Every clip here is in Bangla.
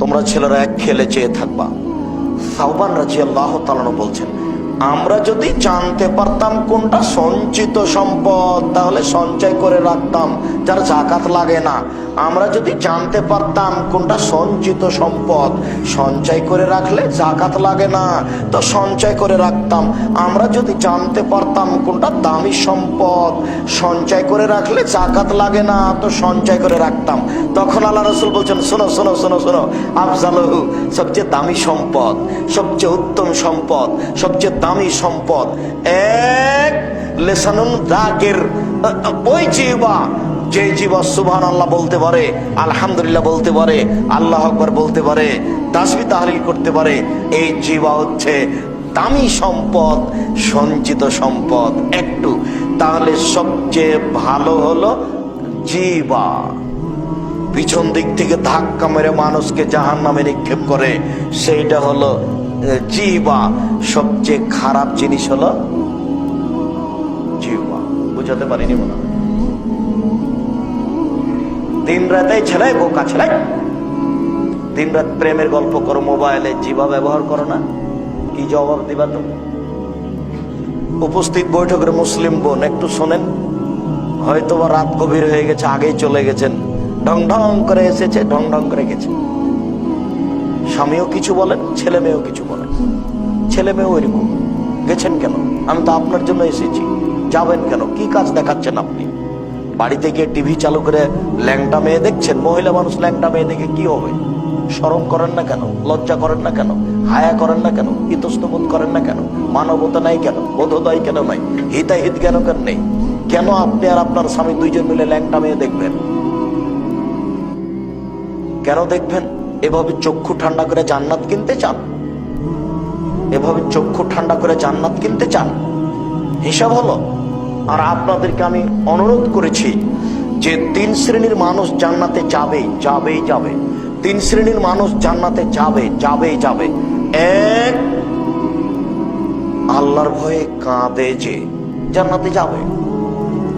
তোমরা ছেলেরা এক খেলে চেয়ে থাকবা। সাহবান রাজি আল্লাহ তালানো বলছেন আমরা যদি জানতে পারতাম কোনটা সঞ্চিত সম্পদ, তাহলে সঞ্চয় করে রাখতাম, যার জাকাত লাগে না। আমরা যদি জানতে পারতাম কোনটা সঞ্চিত সম্পদ, সঞ্চয় করে রাখলে জাকাত লাগে না, তো সঞ্চয় করে রাখতাম। আমরা যদি জানতে পারতাম কোনটা দামি সম্পদ, সঞ্চয় করে রাখলে জাকাত লাগে না, তো সঞ্চয় করে রাখতাম। তখন আল্লাহ রসুল বলছেন, শোনো শোনো শোনো শোনো, আফজালহু, সবচেয়ে দামি সম্পদ, সবচেয়ে উত্তম সম্পদ, সবচেয়ে দামি সম্পদ। এক লেসানুন দাকের ওই জিবা যে জীবা সুবহান আল্লাহ বলতে পারে, আলহামদুলিল্লাহ বলতে পারে, আল্লাহ আকবর বলতে পারে, তাসবি তাহলিল করতে পারে, এই জীবা হচ্ছে দামি সম্পদ, সঞ্চিত সম্পদ। একটু, তাহলে সবচেয়ে ভালো হলো জিবা পিছন দিক থেকে ধাক্কা মেরে মানুষকে জাহান নামে নিক্ষেপ করে, সেইটা হলো জিবা সবচেয়ে খারাপ জিনিস হলো জিবা বুঝাতে পারিনি মনে হয়। দিন রাতে ছেলে, বোকা ছেলে। দিন রাত প্রেমের গল্প করো, মোবাইলে জিবা ব্যবহার করো না। কি জবাব দিবা তুমি? উপস্থিত বৈঠকের মুসলিম বোন, একটু শোনেন। হয়তো বা রাত গভীর হয়ে গেছে, আগেই চলে গেছেন। ঢং ঢং করে এসেছে, ঢং ঢং করে গেছে। স্বামীও কিছু বলেন, ছেলে মেয়েও কিছু বলেন। ছেলে মেয়েও এরকম। গেছেন কেন? আমি তো আপনার জন্য এসেছি। যাবেন কেন? কি কাজ দেখাচ্ছেন আপনি? বাড়িতে গিয়ে টিভি চালু করে ল্যাংটা মেয়ে দেখছেন? মহিলা মানুষ ল্যাংটা মেয়ে দেখে কি হবে? শরম করেন না কেন? লজ্জা করেন না কেন? হায়া করেন না কেন? ইতস্তবোধ করেন না কেন? মানবতা নাই কেন? বোধোদয় কেন নাই? হিতাহিত কেন কেন নেই? কেন আপনি আর আপনার স্বামী দুইজন মিলে ল্যাংটা মেয়ে দেখবেন? কেন দেখবেন? এভাবে চক্ষু ঠান্ডা করে জান্নাত কিনতে চান? এভাবে চক্ষু ঠান্ডা করে জান্নাত কিনতে চান? হিসাব হলো, আর আপনাদেরকে আমি অনুরোধ করেছি যে তিন শ্রেণির মানুষ জান্নাতে যাবে যাবেই যাবে। তিন শ্রেণির মানুষ জান্নাতে যাবে যাবেই যাবে। এক, আল্লাহর ভয়ে কাঁদে যে জান্নাতে যাবে।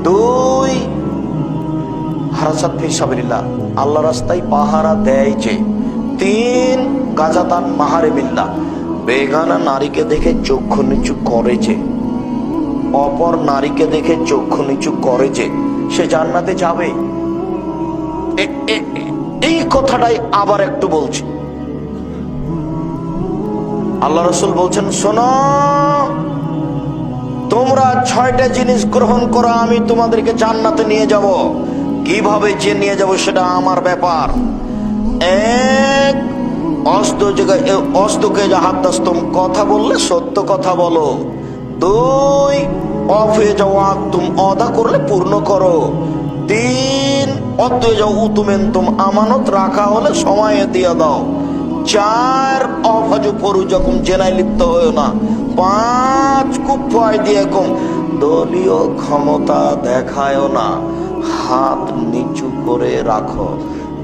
দুই, হারাসাত ফিসাবিল্লাহ আল্লাহ রাস্তায় পাহারা দেয় যে। তিন, গাজাতান মাহারে বিল্লা বেগানা নারীকে দেখে চক্ষু নিচু করে যে, অপর নারীকে দেখে চক্ষু নিচু করে যে, সে জান্নাতে যাবে? এই কথাটাই আবার একটু বলছি। আল্লাহ রসুল বলছেন, শোনো, তোমরা ছয়টা জিনিস গ্রহণ করো, আমি তোমাদেরকে জান্নাতে নিয়ে যাব। কীভাবে যে নিয়ে যাব সেটা আমার ব্যাপার। এক অস্ত অস্তকে জাহাদ্দাস্তম কথা বললে সত্য কথা বলো। দুই, অফ হয়ে যাও তুম অদা করলে পূর্ণ করো। তিন অত যাও উতুমেন তুম আমানত রাখা হলে সময়ে দিয়ে দাও। চার অফাজু পরু যখন জেনায় লিপ্ত হয়েও না। পাঁচ কুফায় দিয়ে কম। দলীয় ক্ষমতা দেখায় না। হাত নিচু করে রাখো।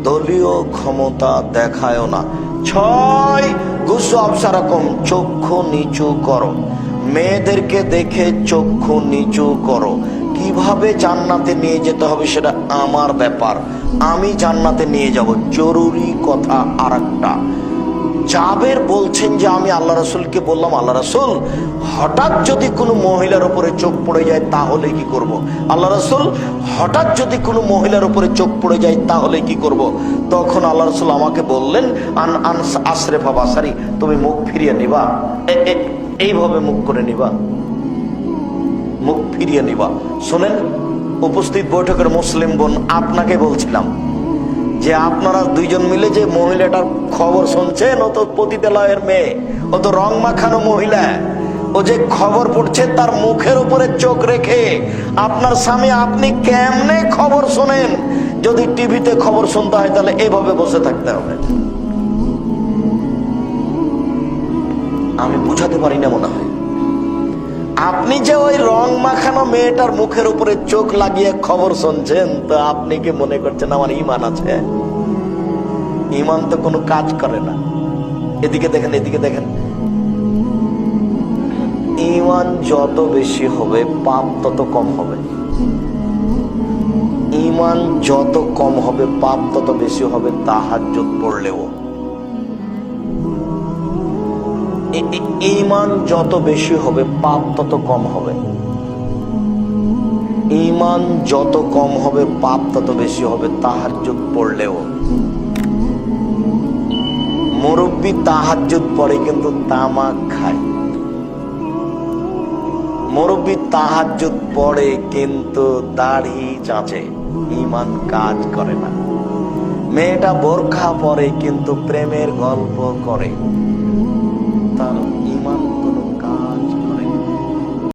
দলীয় ক্ষমতা দেখায় না। ছয়, গুসু আফসারকম চক্ষু নিচু করো। মেয়েদেরকে দেখে চক্ষু নিচু করো। কীভাবে জান্নাতে নিয়ে যেতে হবে সেটা আমার ব্যাপার। আমি জান্নাতে নিয়ে যাব। জরুরি কথা আর একটা জাবের বলছেন যে আমি আল্লাহ রসুলকে বললাম, আল্লাহ রসুল, হঠাৎ যদি কোনো মহিলার উপরে চোখ পড়ে যায় তাহলে কি করব। আল্লাহ রসুল, হঠাৎ যদি কোনো মহিলার উপরে চোখ পড়ে যায় তাহলে কি করব। তখন আল্লাহ রসুল আমাকে বললেন, আন আন আশরেফা বাসারি, তুমি মুখ ফিরিয়ে নিবা এইভাবে মুখ করে নিবা মুখ ফিরিয়ে নিবা শোনেন, উপস্থিত বৈঠকের মুসলিম বোন আপনাকে বলছিলাম যে আপনারা দুইজন মিলে যে মহিলাটার খবর শুনছেন, ও তো পতিতালয়ের মেয়ে, ও তো রং মাখানো মহিলা, ও যে খবর পড়ছে তার মুখের উপরে চোখ রেখে, আপনার স্বামী আপনি কেমনে খবর শোনেন? যদি টিভিতে খবর শুনতে হয়, তাহলে এভাবে বসে থাকতে হবে। আমি বুঝাতে পারি না মনে হয়। আপনি যে ওই রং মাখানো মেয়েটার মুখের উপরে চোখ লাগিয়ে খবর শুনছেন, তো আপনি কি মনে করছেন আমার ইমান আছে? ইমান তো কোনো কাজ করে না। এদিকে দেখেন এদিকে দেখেন। ইমান যত বেশি হবে, পাপ তত কম হবে। ইমান যত কম হবে, পাপ তত বেশি হবে, তাহাজ্জুদ পড়লেও। ইমান যত বেশি হবে, পাপ তত কম হবে। ইমান যত কম হবে, পাপ তত বেশি হবে, তাহাজ্জুদ পড়লেও। মুরব্বী তাহাজ্জুদ পড়ে, কিন্তু তামাক খায়। মুরব্বী তাহাজ্জুদ পড়ে, কিন্তু দাড়ি চাচে। ইমান কাজ করে না। মেয়েটা বোরখা পরে, কিন্তু প্রেমের গল্প করে। তার